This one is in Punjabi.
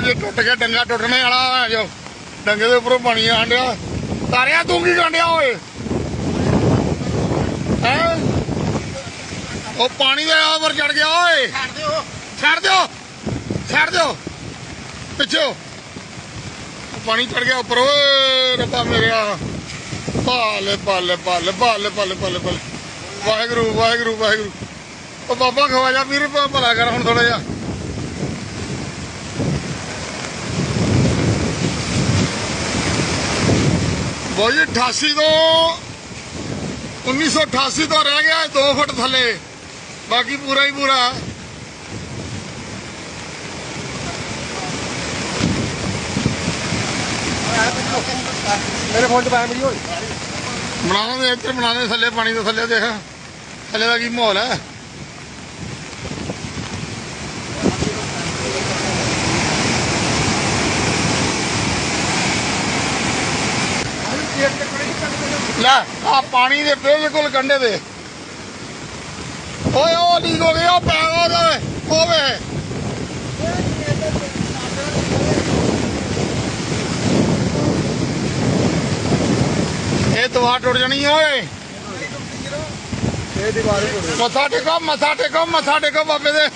ਜੇ ਟੁੱਟ ਗਿਆ ਡੰਗਾ ਟੁੱਟਣੇ ਵਾਲਾ ਆ ਜੋ। ਡੰਗੇ ਦੇ ਉੱਪਰੋਂ ਪਾਣੀ ਆਣ ਡਿਆ। ਤਾਰਿਆ ਤੂੰ ਕੀ ਗੰਡਿਆ ਓਏ? ਹੈ? ਉਹ ਪਾਣੀ ਦੇ ਉੱਪਰ ਚੜ ਗਿਆ ਓਏ। ਛੱਡ ਦਿਓ। ਛੱਡ ਦਿਓ। ਛੱਡ ਦਿਓ। ਪਿੱਛੇ। ਪਾਣੀ ਚੜ ਗਿਆ ਉੱਪਰ। ਓਏ ਰੱਬਾ ਮੇਰਿਆ ਪਾਲੇ ਪਾਲੇ ਪਾਲੇ ਪਾਲੇ ਪਾਲੇ ਪਾਲੇ ਪਾਲੇ ਵਾਹਿਗੁਰੂ ਵਾਹਿਗੁਰੂ ਵਾਹਿਗੁਰੂ। ਉਹ ਬਾਬਾ ਖਵਾਜਾ ਵੀਰ ਭਲਾ ਕਰ ਹੁਣ ਥੋੜਾ ਜਿਹਾ। ਬੋਈ 88 ਤੋਂ 1988 ਤੋਂ ਰਹਿ ਗਿਆ 2 ਫੁੱਟ ਥੱਲੇ। ਬਾਕੀ ਪੂਰਾ ਹੀ ਪੂਰਾ। ਮੇਰੇ ਫੋਨ ਤੇ ਪਾਇਆ ਵੀਡੀਓ ਬਣਾਉਣਾ ਦੇ ਇੱਧਰ ਬਣਾਉਣੇ ਥੱਲੇ ਪਾਣੀ ਦੇ ਥੱਲੇ ਦੇਖ। ਥੱਲੇ ਦਾ ਕੀ ਮਾਹੌਲ ਹੈ? ਲੈ ਆ ਪਾਣੀ ਦੇ ਬਿਲਕੁਲ ਕੰਢੇ ਦੇ ਓਏ ਉਹ ਲੀਕ ਹੋ ਗਿਆ ਪੈ ਉਹਦੇ ਹੋਵੇ ਇਹ ਤਵਾ ਟੁੱਟ ਜਾਣੀ ਓਏ। ਇਹ ਦੀਵਾਰ ਹੀ ਮੱਥਾ ਟੇਕੋ ਮੱਥਾ ਟੇਕੋ ਮੱਥਾ ਟੇਕੋ ਬਾਬੇ ਦੇ।